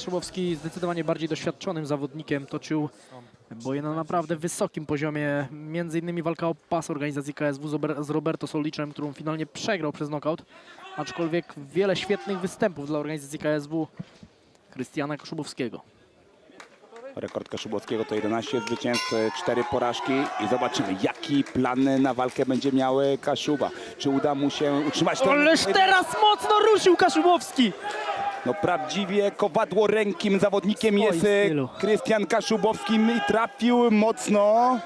Szumowski zdecydowanie bardziej doświadczonym zawodnikiem toczył boje na naprawdę wysokim poziomie. Między innymi walka o pas organizacji KSW z Ober- z Roberto Soliczem, którą finalnie przegrał przez knockout. Aczkolwiek wiele świetnych występów dla organizacji KSW Krystiana Kaszubowskiego. Rekord Kaszubowskiego to 11 zwycięstw, 4 porażki i zobaczymy jaki plan na walkę będzie miał Kaszuba. Czy uda mu się utrzymać ten... Ależ teraz mocno ruszył Kaszubowski! No prawdziwie kowadło rękim zawodnikiem jest e. Krystian Kaszubowski i trafił mocno.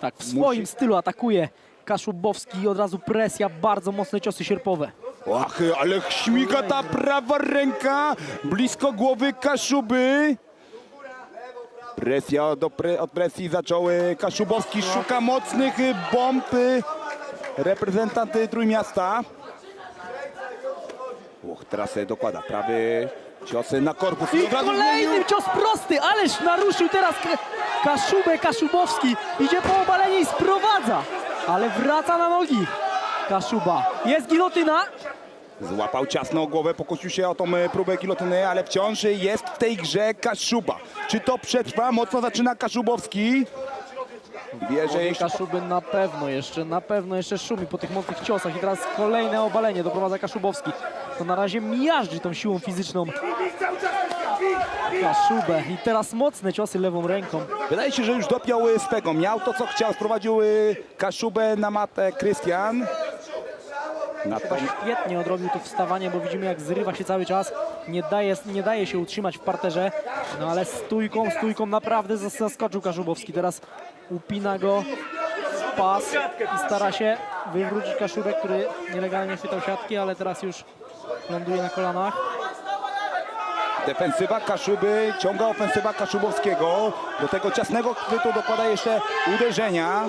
Tak, w swoim Musi- stylu atakuje Kaszubowski i od razu presja, bardzo mocne ciosy sierpowe. Ach, ale śmiga ta prawa ręka blisko głowy Kaszuby. Presja do pre, od presji zaczął e, Kaszubowski, szuka mocnych bomb reprezentant e, Trójmiasta. Teraz e, dokłada prawy ciosy na korpus. I kolejny cios prosty, ależ naruszył teraz Kaszubę, Kaszubowski. Idzie po obalenie i sprowadza, ale wraca na nogi. Kaszuba. Jest gilotyna. Złapał ciasną głowę, pokusił się o tą e, próbę gilotyny, ale wciąż jest w tej grze Kaszuba. Czy to przetrwa? Mocno zaczyna Kaszubowski. Bierze jeszcze Kaszuby na pewno jeszcze, na pewno jeszcze szumi po tych mocnych ciosach. I teraz kolejne obalenie doprowadza Kaszubowski. To na razie miażdży tą siłą fizyczną Kaszubę. I teraz mocne ciosy lewą ręką. Wydaje się, że już dopiął y, swego. Miał to, co chciał. Sprowadził y, Kaszubę na matę Krystian. Natomiast świetnie odrobił to wstawanie, bo widzimy jak zrywa się cały czas. Nie daje, nie daje się utrzymać w parterze. No ale stójką, stójką naprawdę zas- zaskoczył Kaszubowski. Teraz upina go w pas i stara się wywrócić Kaszubę, który nielegalnie chwytał siatki, ale teraz już ląduje na kolanach. defensywa Kaszuby ciąga ofensywa Kaszubowskiego. Do tego ciasnego chwytu dokłada jeszcze uderzenia.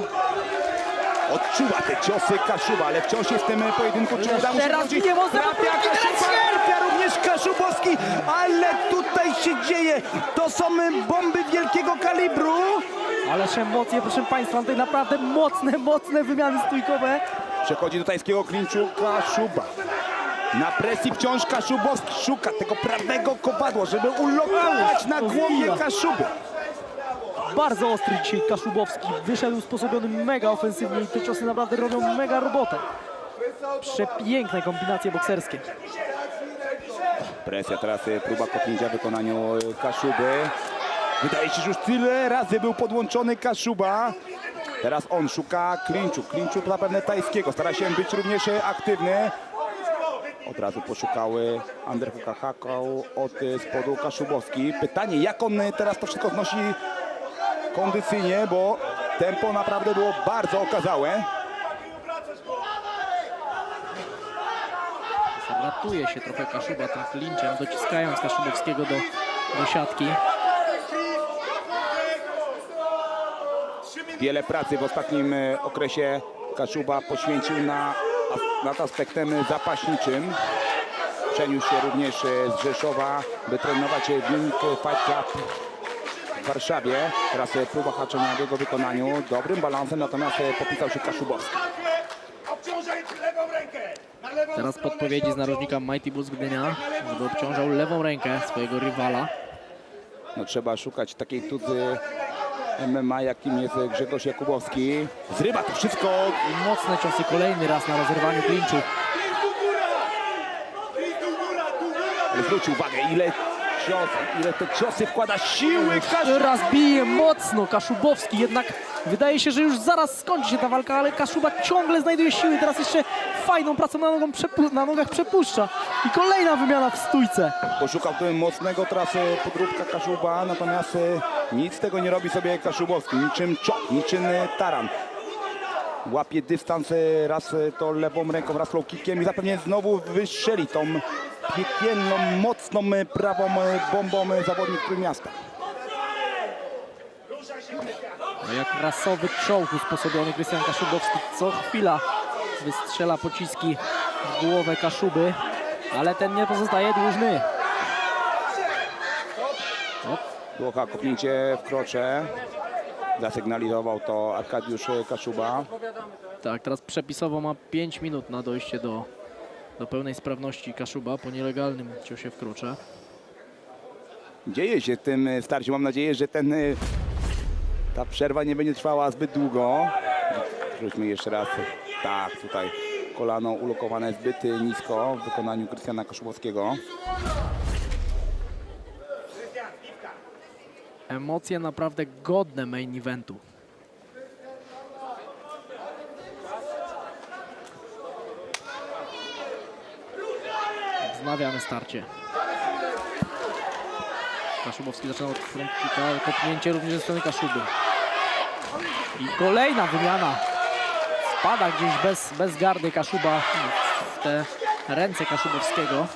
Odczuwa te ciosy Kaszuba, ale wciąż jest w tym pojedynku. Czy uda mu się Teraz nie Trafia Kaszuba, się! trafia również Kaszubowski, ale tutaj się dzieje. To są bomby wielkiego kalibru. Ależ emocje, proszę Państwa, tutaj naprawdę mocne, mocne wymiany stójkowe. Przechodzi do tajskiego klinczu Kaszuba. Na presji wciąż Kaszubowski szuka tego prawego kowadła, żeby ulokować na głowie Kaszuby. Bardzo ostry dzisiaj Kaszubowski. Wyszedł usposobiony mega ofensywnie i te ciosy naprawdę robią mega robotę. Przepiękne kombinacje bokserskie. Presja teraz y, próba kopnięcia w wykonaniu y, Kaszuby. Wydaje się, że już tyle razy był podłączony Kaszuba. Teraz on szuka klinczu, klinczu zapewne tajskiego. Stara się być również y, aktywny. Od razu poszukały Ander Hukahakał od spodu Kaszubowski. Pytanie, jak on teraz to wszystko znosi kondycyjnie, bo tempo naprawdę było bardzo okazałe. Ratuje się trochę Kaszuba tym klinczem, dociskając Kaszubowskiego do, do siatki. Wiele pracy w ostatnim e, okresie Kaszuba poświęcił na, nad aspektem zapaśniczym. Przeniósł się również e, z Rzeszowa, by trenować e, Wing Fight Club w Warszawie. Teraz e, próba haczenia w jego wykonaniu. Dobrym balansem, natomiast popisał się Kaszubowski. Teraz podpowiedzi z narożnika Mighty Bulls Gdynia, żeby obciążał lewą rękę swojego rywala. No, trzeba szukać takiej tuzy MMA, jakim jest e, Grzegorz Jakubowski. Zrywa to wszystko. I mocne ciosy kolejny raz na rozerwaniu klinczu. Ale zwróć uwagę, ile cios, ile te ciosy wkłada siły. Teraz bije mocno Kaszubowski, jednak wydaje się, że już zaraz skończy się ta walka, ale Kaszuba ciągle znajduje siły. Teraz jeszcze fajną pracą na, nogą na nogach przepuszcza. I kolejna wymiana w stójce. Poszukał tu mocnego teraz e, podróbka Kaszuba, natomiast e, nic z tego nie robi sobie Kaszubowski. Niczym czok, niczym e, taran. Łapie dystans e, raz to lewą ręką, raz low kickiem i zapewne znowu wystrzeli tą piekielną, mocną prawą bombą zawodnik Trójmiasta. No jak rasowy czołg usposobiony Krystian Kaszubowski co chwila wystrzela pociski w głowę Kaszuby, ale ten nie pozostaje dłużny. Dłocha kopnięcie w krocze. Zasygnalizował to Arkadiusz Kaszuba. Tak, teraz przepisowo ma 5 minut na dojście do, do pełnej sprawności Kaszuba po nielegalnym ciosie w krocze. dzieje się w tym starciu. Mam nadzieję, że ten, ta przerwa nie będzie trwała zbyt długo. Wróćmy jeszcze raz. Tak, tutaj kolano ulokowane zbyt nisko w wykonaniu Krystiana Koszubowskiego. Emocje naprawdę godne main eventu. Wznawiamy starcie. Kaszubowski zaczyna od frontkika, kopnięcie również ze strony Kaszuby. I kolejna wymiana. Spada gdzieś bez, bez gardy Kaszuba w te ręce Kaszubowskiego.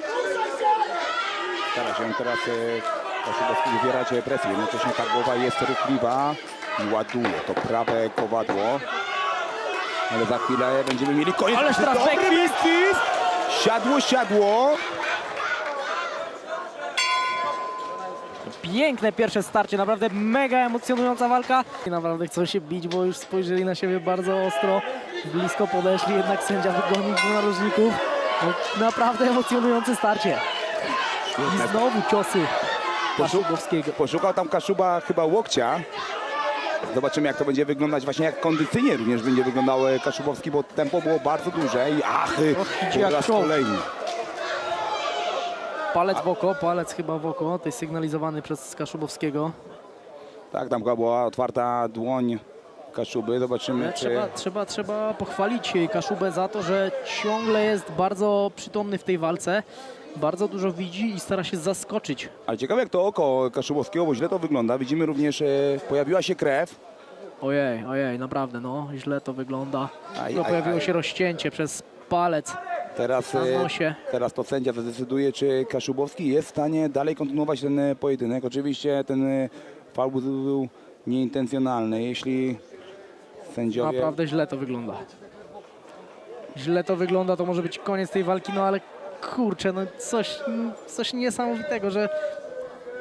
Stara się teraz e, Kaszubowski wywierać presję. Jednocześnie ta głowa jest ruchliwa i ładuje to prawe kowadło. Ale za chwilę będziemy mieli koniec. Ależ teraz backfist! Siadło, siadło. Piękne pierwsze starcie, naprawdę mega emocjonująca walka. I naprawdę chcą się bić, bo już spojrzeli na siebie bardzo ostro. Blisko podeszli, jednak sędzia wygonił narożników. No, naprawdę emocjonujące starcie. I znowu ciosy Kaszubowskiego. Poszukał tam Kaszuba chyba łokcia. Zobaczymy jak to będzie wyglądać, właśnie jak kondycyjnie również będzie wyglądał e, Kaszubowski, bo tempo było bardzo duże i ach, po raz kolejny. Palec w oko, palec chyba w oko, to jest sygnalizowany przez Kaszubowskiego. Tak, tam była otwarta dłoń Kaszuby, zobaczymy Ale czy... trzeba, trzeba, trzeba pochwalić Kaszubę za to, że ciągle jest bardzo przytomny w tej walce. Bardzo dużo widzi i stara się zaskoczyć Ale ciekawe jak to oko Kaszubowskiego, bo źle to wygląda. Widzimy również, e, pojawiła się krew. Ojej, ojej, naprawdę, no, źle to wygląda. Aj, no, aj, pojawiło aj. się rozcięcie przez palec. Teraz, e, teraz to sędzia zadecyduje, czy Kaszubowski jest w stanie dalej kontynuować ten e, pojedynek. Oczywiście ten e, faul był- był nieintencjonalny. Jeśli sędziowie... Naprawdę źle to wygląda. Źle to wygląda, to może być koniec tej walki, no ale kurczę, no coś, coś niesamowitego, że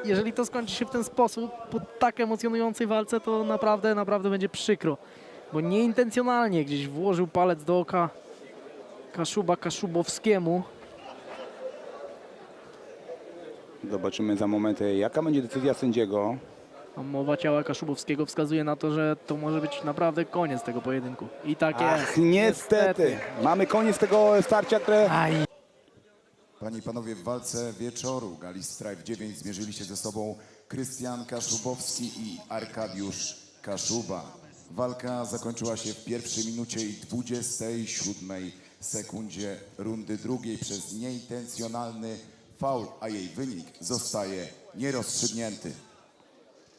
jeżeli to skończy się w ten sposób, po tak emocjonującej walce, to naprawdę, naprawdę będzie przykro. Bo nieintencjonalnie gdzieś włożył palec do oka Kaszuba Kaszubowskiemu. Zobaczymy za moment, jaka będzie decyzja sędziego. Mowa ciała Kaszubowskiego wskazuje na to, że to może być naprawdę koniec tego pojedynku. I tak Ach, jest. niestety. Mamy koniec tego starcia, które... Aj. Panie i panowie, w walce wieczoru Gali Strive 9 zmierzyli się ze sobą Krystian Kaszubowski i Arkadiusz Kaszuba. Walka zakończyła się w pierwszej minucie i 27 sekundzie rundy drugiej przez nieintencjonalny faul, a jej wynik zostaje nierozstrzygnięty.